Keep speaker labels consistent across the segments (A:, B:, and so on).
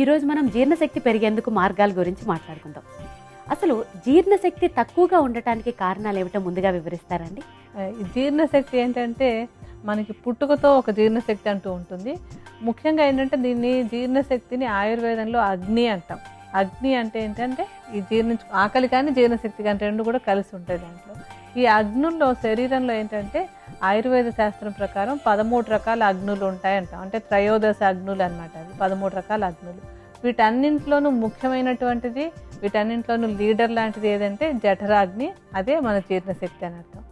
A: ఈరోజు మనం జీర్ణశక్తి పెరిగేందుకు మార్గాల గురించి మాట్లాడుకుందాం. అసలు జీర్ణశక్తి తక్కువగా ఉండటానికి కారణాలు ఏమిటో ముందుగా వివరిస్తారండి?
B: జీర్ణశక్తి ఏంటంటే మనకి పుట్టుకతో ఒక జీర్ణశక్తి అంటూ ఉంటుంది. ముఖ్యంగా ఏంటంటే దీన్ని జీర్ణశక్తిని ఆయుర్వేదంలో అగ్ని అంటాం. అగ్ని అంటే ఏంటంటే ఈ జీర్ణ ఆకలి కానీ జీర్ణశక్తి కానీ రెండు కూడా కలిసి ఉంటాయి దాంట్లో. ఈ అగ్నుల్లో శరీరంలో ఏంటంటే ఆయుర్వేద శాస్త్రం ప్రకారం పదమూడు రకాల అగ్నులు ఉంటాయంట. అంటే త్రయోదశ అగ్నులు అనమాట అవి. పదమూడు రకాల అగ్నులు. వీటన్నింటిలోనూ ముఖ్యమైనటువంటిది వీటన్నింటిలోనూ లీడర్ లాంటిది ఏదంటే జఠరాగ్ని. అదే మన జీర్ణశక్తి అని అర్థం.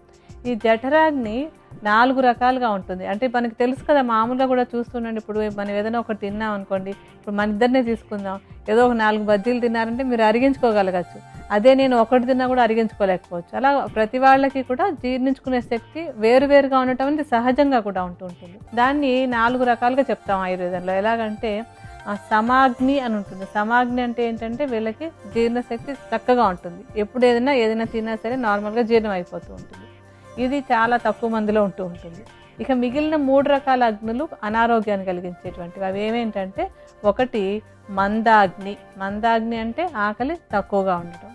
B: ఈ జఠరాగ్ని నాలుగు రకాలుగా ఉంటుంది. అంటే మనకి తెలుసు కదా మామూలుగా కూడా చూస్తుండండి. ఇప్పుడు మనం ఏదైనా ఒకటి తిన్నాం అనుకోండి ఇప్పుడు మన ఇద్దరినే తీసుకుందాం. ఏదో ఒక నాలుగు బజ్జీలు తిన్నారంటే మీరు అరిగించుకోగలగచ్చు. అదే నేను ఒకటి తిన్నా కూడా అరిగించుకోలేకపోవచ్చు. అలా ప్రతి వాళ్ళకి కూడా జీర్ణించుకునే శక్తి వేరువేరుగా ఉండటం అనేది సహజంగా కూడా ఉంటూ ఉంటుంది. దాన్ని నాలుగు రకాలుగా చెప్తాం ఆయుర్వేదంలో. ఎలాగంటే సమాగ్ని అని ఉంటుంది. సమాగ్ని అంటే ఏంటంటే వీళ్ళకి జీర్ణశక్తి చక్కగా ఉంటుంది. ఎప్పుడు ఏదైనా ఏదైనా తిన్నా సరే నార్మల్గా జీర్ణం అయిపోతూ ఉంటుంది. ఇది చాలా తక్కువ మందిలో ఉంటూ ఉంటుంది. ఇక మిగిలిన మూడు రకాల అగ్నులు అనారోగ్యాన్ని కలిగించేటువంటివి. అవి ఏమేంటంటే ఒకటి మందాగ్ని. మందాగ్ని అంటే ఆకలి తక్కువగా ఉండటం.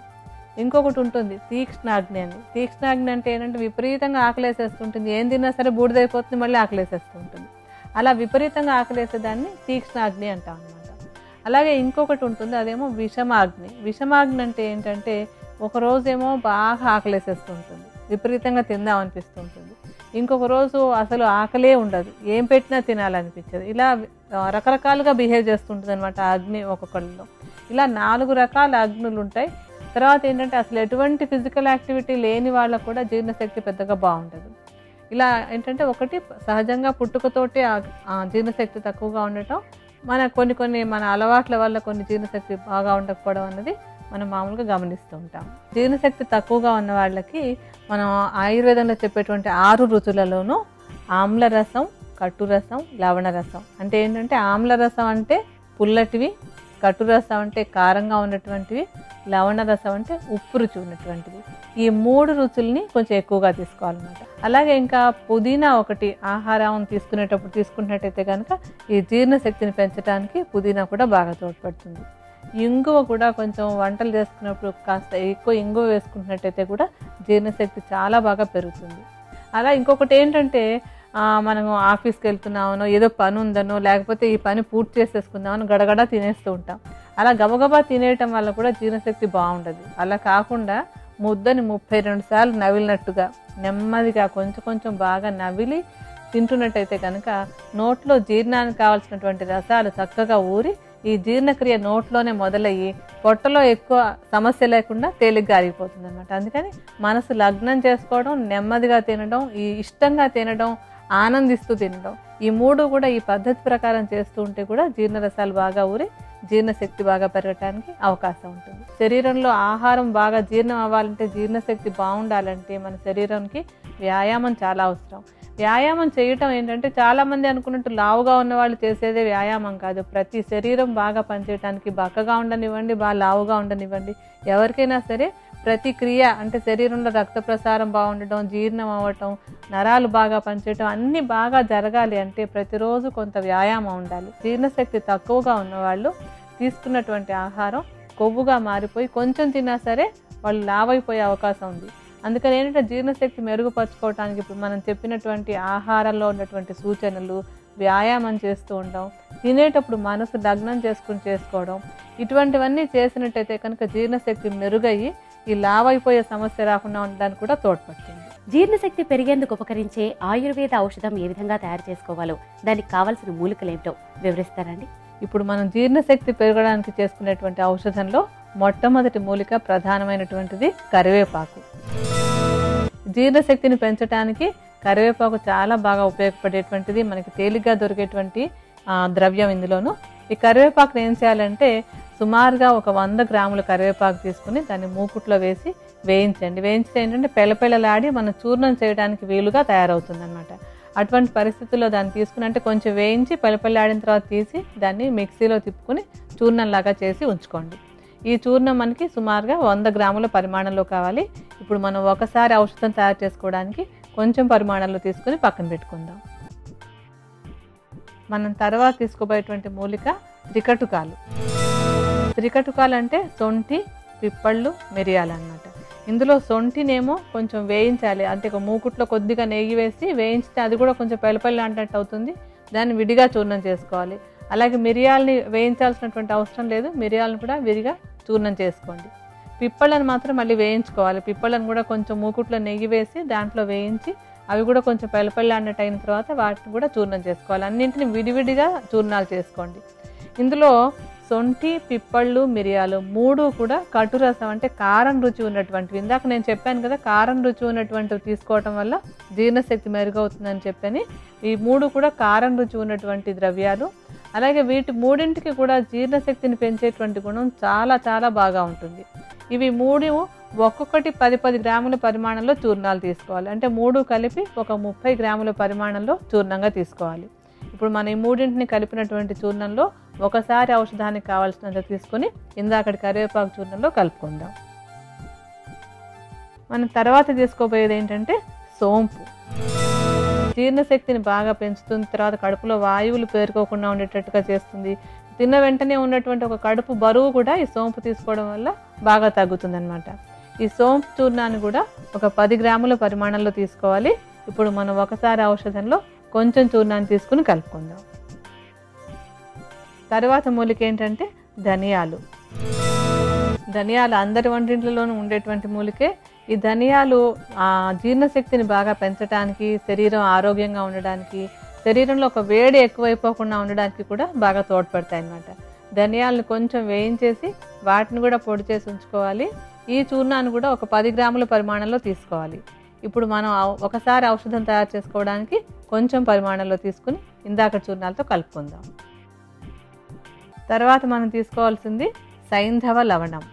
B: ఇంకొకటి ఉంటుంది తీక్ష్ణాగ్ని అని తీక్ష్ణాగ్ని అంటే ఏంటంటే విపరీతంగా ఆకలేసేస్తుంటుంది. ఏం తిన్నా సరే బూడిదైపోతుంది మళ్ళీ ఆకలేసేస్తుంటుంది. అలా విపరీతంగా ఆకలేసేదాన్ని తీక్ష్ణాగ్ని అంటాం అనమాట అలాగే ఇంకొకటి ఉంటుంది అదేమో విషమాగ్ని. విషమాగ్ని అంటే ఏంటంటే ఒక రోజేమో బాగా ఆకలేసేస్తుంటుంది. విపరీతంగా తిందాం అనిపిస్తుంటుంది. ఇంకొక రోజు అసలు ఆకలే ఉండదు. ఏం పెట్టినా తినాలనిపించదు. ఇలా రకరకాలుగా బిహేవ్ చేస్తుంటుంది అనమాట అగ్ని ఒక్కొక్కళ్ళలో ఇలా నాలుగు రకాల అగ్నులు ఉంటాయి. తర్వాత ఏంటంటే అసలు ఎటువంటి ఫిజికల్ యాక్టివిటీ లేని వాళ్ళకు కూడా జీర్ణశక్తి పెద్దగా బాగుండదు. ఇలా ఏంటంటే ఒకటి సహజంగా పుట్టుకతోటి ఆ జీర్ణశక్తి తక్కువగా ఉండటం మన కొన్ని కొన్ని మన అలవాట్ల వల్ల కొన్ని జీర్ణశక్తి బాగా ఉండకపోవడం అన్నది మనం మామూలుగా గమనిస్తూ ఉంటాం. జీర్ణశక్తి తక్కువగా ఉన్న వాళ్ళకి మనం ఆయుర్వేదంలో చెప్పేటువంటి ఆరు రుచులలోనూ ఆమ్లరసం కట్టురసం లవణరసం అంటే ఏంటంటే ఆమ్లరసం అంటే పుల్లటివి కట్టురసం అంటే కారంగా ఉన్నటువంటివి లవణరసం అంటే ఉప్పు రుచి ఉన్నటువంటివి. ఈ మూడు రుచుల్ని కొంచెం ఎక్కువగా తీసుకోవాలన్నమాట. అలాగే ఇంకా పుదీనా ఒకటి ఆహారం తీసుకునేటప్పుడు తీసుకున్నట్టయితే కనుక ఈ జీర్ణశక్తిని పెంచడానికి పుదీనా కూడా బాగా తోడ్పడుతుంది. ఇంగువ కూడా కొంచెం వంటలు చేసుకున్నప్పుడు కాస్త ఎక్కువ ఇంగువ వేసుకున్నట్టయితే కూడా జీర్ణశక్తి చాలా బాగా పెరుగుతుంది. అలా ఇంకొకటి ఏంటంటే మనము ఆఫీస్కి వెళ్తున్నామనో ఏదో పని ఉందనో లేకపోతే ఈ పని పూర్తి చేసేసుకుందామని గడగడ తినేస్తూ ఉంటాం. అలా గబగబా తినేయటం వల్ల కూడా జీర్ణశక్తి బాగుండదు. అలా కాకుండా ముద్దని ముప్పై రెండు సార్లు నవిలినట్టుగా నెమ్మదిగా కొంచెం కొంచెం బాగా నవిలి తింటున్నట్టయితే కనుక నోట్లో జీర్ణానికి కావాల్సినటువంటి రసాలు చక్కగా ఊరి ఈ జీర్ణక్రియ నోట్లోనే మొదలయ్యి పొట్టలో ఎక్కువ సమస్య లేకుండా తేలిగ్గా అరిగిపోతుంది అనమాట అందుకని మనసు లగ్నం చేసుకోవడం నెమ్మదిగా తినడం ఈ ఇష్టంగా తినడం ఆనందిస్తూ తినడం ఈ మూడు కూడా ఈ పద్ధతి ప్రకారం చేస్తూ ఉంటే కూడా జీర్ణరసాలు బాగా ఊరి జీర్ణశక్తి బాగా పెరగటానికి అవకాశం ఉంటుంది. శరీరంలో ఆహారం బాగా జీర్ణం అవ్వాలంటే జీర్ణశక్తి బాగుండాలంటే మన శరీరానికి వ్యాయామం చాలా అవసరం. వ్యాయామం చేయటం ఏంటంటే చాలామంది అనుకున్నట్టు లావుగా ఉన్న వాళ్ళు చేసేదే వ్యాయామం కాదు. ప్రతి శరీరం బాగా పనిచేయడానికి బక్కగా ఉండనివ్వండి బాగా లావుగా ఉండనివ్వండి. ఎవరికైనా సరే ప్రతి క్రియ అంటే శరీరంలో రక్త ప్రసారం బాగుండటం జీర్ణం అవ్వటం నరాలు బాగా పనిచేయటం అన్నీ బాగా జరగాలి అంటే ప్రతిరోజు కొంత వ్యాయామం ఉండాలి. జీర్ణశక్తి తక్కువగా ఉన్నవాళ్ళు తీసుకున్నటువంటి ఆహారం కొవ్వుగా మారిపోయి కొంచెం తిన్నా సరే వాళ్ళు లావైపోయే అవకాశం ఉంది. అందుకని ఏంటంటే జీర్ణశక్తి మెరుగుపరచుకోవడానికి ఇప్పుడు మనం చెప్పినటువంటి ఆహారంలో ఉన్నటువంటి సూచనలు వ్యాయామం చేస్తూ ఉండడం తినేటప్పుడు మనసు లగ్నం చేసుకుని చేసుకోవడం ఇటువంటివన్నీ చేసినట్టయితే కనుక జీర్ణశక్తి మెరుగయ్యి ఈ లావైపోయే సమస్య రాకుండా ఉండడానికి కూడా తోడ్పడుతుంది.
A: జీర్ణశక్తి పెరిగేందుకు ఉపకరించే ఆయుర్వేద ఔషధం ఏ విధంగా తయారు చేసుకోవాలో దానికి కావాల్సిన మూలికలు ఏంటో వివరిస్తారండి
B: ఇప్పుడు మనం జీర్ణశక్తి పెరగడానికి చేసుకునేటువంటి ఔషధంలో మొట్టమొదటి మూలిక ప్రధానమైనటువంటిది కరివేపాకు. జీర్ణశక్తిని పెంచడానికి కరివేపాకు చాలా బాగా ఉపయోగపడేటువంటిది మనకి తేలిగ్గా దొరికేటువంటి ద్రవ్యం ఇందులోను. ఈ కరివేపాకుని ఏం చేయాలంటే సుమారుగా ఒక వంద గ్రాముల కరివేపాకు తీసుకుని దాన్ని మూకుట్లో వేసి వేయించండి. వేయించితే ఏంటంటే పెళ్ళపెళ్ళలాడి మనం చూర్ణం చేయడానికి వీలుగా తయారవుతుంది అనమాట అటువంటి పరిస్థితుల్లో దాన్ని తీసుకుని అంటే కొంచెం వేయించి పెళ్ళపెళ్ళాడిన తర్వాత తీసి దాన్ని మిక్సీలో తిప్పుకుని చూర్ణంలాగా చేసి ఉంచుకోండి. ఈ చూర్ణం మనకి సుమారుగా వంద గ్రాముల పరిమాణంలో కావాలి. ఇప్పుడు మనం ఒకసారి ఔషధం తయారు చేసుకోవడానికి కొంచెం పరిమాణంలో తీసుకుని పక్కన పెట్టుకుందాం. మనం తర్వాత తీసుకోబోయేటువంటి మూలిక త్రికటుకాలు త్రికటుకాలు అంటే సొంటి పిప్పళ్ళు మిరియాలు అన్నమాట ఇందులో సొంటినేమో కొంచెం వేయించాలి. అంటే ఒక మూకుట్లో కొద్దిగా నెయ్యి వేసి వేయించితే అది కూడా కొంచెం పెళ్ళపల్లి అంటట్టు అవుతుంది. దాన్ని విడిగా చూర్ణం చేసుకోవాలి. అలాగే మిరియాలని వేయించాల్సినటువంటి అవసరం లేదు. మిరియాలను కూడా విడిగా చూర్ణం చేసుకోండి. పిప్పళ్ళను మాత్రం మళ్ళీ వేయించుకోవాలి. పిప్పళ్ళను కూడా కొంచెం మూకుట్లో నెయ్యి వేసి దాంట్లో వేయించి అవి కూడా కొంచెం పెళ్ళపల్లి అన్నట్టు అయిన తర్వాత వాటిని కూడా చూర్ణం చేసుకోవాలి. అన్నింటిని విడివిడిగా చూర్ణాలు చేసుకోండి. ఇందులో సొంటి పిప్పళ్ళు మిరియాలు మూడు కూడా కటు రసం అంటే కారం రుచి ఉన్నటువంటివి. ఇందాక నేను చెప్పాను కదా కారం రుచి ఉన్నటువంటివి తీసుకోవటం వల్ల జీర్ణశక్తి మెరుగవుతుందని చెప్పని ఈ మూడు కూడా కారం రుచి ఉన్నటువంటి ద్రవ్యాలు. అలాగే వీటి మూడింటికి కూడా జీర్ణశక్తిని పెంచేటువంటి గుణం చాలా చాలా బాగా ఉంటుంది. ఇవి మూడు ఒక్కొక్కటి పది పది గ్రాముల పరిమాణంలో చూర్ణాలు తీసుకోవాలి. అంటే మూడు కలిపి ఒక ముప్పై గ్రాముల పరిమాణంలో చూర్ణంగా తీసుకోవాలి. ఇప్పుడు మనం ఈ మూడింటిని కలిపినటువంటి చూర్ణంలో ఒకసారి ఔషధానికి కావాల్సినంత తీసుకొని ఇందాకటి కరివేపాకు చూర్ణంలో కలుపుకుందాం. మనం తర్వాత తీసుకోబోయేది ఏంటంటే సోంపు. జీర్ణశక్తిని బాగా పెంచుతుంది తర్వాత కడుపులో వాయువులు పేరుకోకుండా ఉండేటట్టుగా చేస్తుంది. తిన్న వెంటనే ఉన్నటువంటి ఒక కడుపు బరువు కూడా ఈ సోంపు తీసుకోవడం వల్ల బాగా తగ్గుతుంది అనమాట ఈ సోంపు చూర్ణాన్ని కూడా ఒక పది గ్రాముల పరిమాణంలో తీసుకోవాలి. ఇప్పుడు మనం ఒకసారి ఔషధంలో కొంచెం చూర్ణాన్ని తీసుకుని కలుపుకుందాం. తర్వాత మూలిక ఏంటంటే ధనియాలు. ధనియాలు అందరి వంటింట్లోనూ ఉండేటువంటి మూలికే. ఈ ధనియాలు ఆ జీర్ణశక్తిని బాగా పెంచడానికి శరీరం ఆరోగ్యంగా ఉండడానికి శరీరంలో ఒక వేడి ఎక్కువైపోకుండా ఉండడానికి కూడా బాగా తోడ్పడతాయి అన్నమాట ధనియాలను కొంచెం వేయించేసి వాటిని కూడా పొడి చేసి ఉంచుకోవాలి. ఈ చూర్ణాన్ని కూడా ఒక పది గ్రాముల పరిమాణంలో తీసుకోవాలి. ఇప్పుడు మనం ఒకసారి ఔషధం తయారు చేసుకోవడానికి కొంచెం పరిమాణంలో తీసుకుని ఇందాక చూర్ణాలతో కలుపుకుందాం. తర్వాత మనం తీసుకోవాల్సింది సైంధవ లవణం.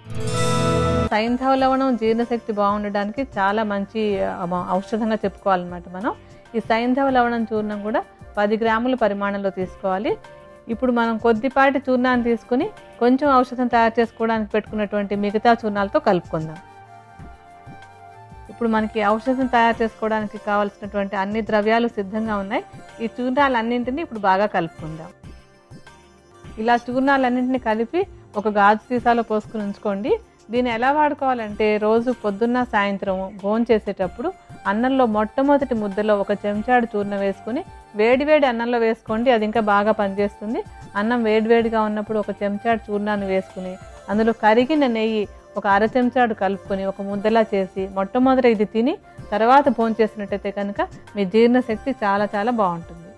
B: సైంధవ లవణం జీర్ణశక్తి బాగుండడానికి చాలా మంచి ఔషధంగా చెప్పుకోవాలన్నమాట మనం. ఈ సైంధవ లవణం చూర్ణం కూడా పది గ్రాముల పరిమాణంలో తీసుకోవాలి. ఇప్పుడు మనం కొద్దిపాటి చూర్ణాన్ని తీసుకుని కొంచెం ఔషధం తయారు చేసుకోవడానికి పెట్టుకున్నటువంటి మిగతా చూర్ణాలతో కలుపుకుందాం. ఇప్పుడు మనకి ఔషధం తయారు చేసుకోవడానికి కావాల్సినటువంటి అన్ని ద్రవ్యాలు సిద్ధంగా ఉన్నాయి. ఈ చూర్ణాలన్నింటినీ ఇప్పుడు బాగా కలుపుకుందాం. ఇలా చూర్ణాలన్నింటినీ కలిపి ఒక గాజు సీసాలో పోసుకుని ఉంచుకోండి. దీన్ని ఎలా వాడుకోవాలంటే రోజు పొద్దున్న సాయంత్రం భోజనం చేసేటప్పుడు అన్నంలో మొట్టమొదటి ముద్దలో ఒక చెంచాడు చూర్ణం వేసుకుని వేడివేడి అన్నంలో వేసుకోండి అది ఇంకా బాగా పనిచేస్తుంది. అన్నం వేడివేడిగా ఉన్నప్పుడు ఒక చెంచాడు చూర్ణాన్ని వేసుకుని అందులో కరిగిన నెయ్యి ఒక అర చెంచాడు కలుపుకొని ఒక ముద్దలా చేసి మొట్టమొదట ఇది తిని తర్వాత భోజనం చేసినట్టయితే కనుక మీ జీర్ణశక్తి చాలా చాలా బాగుంటుంది.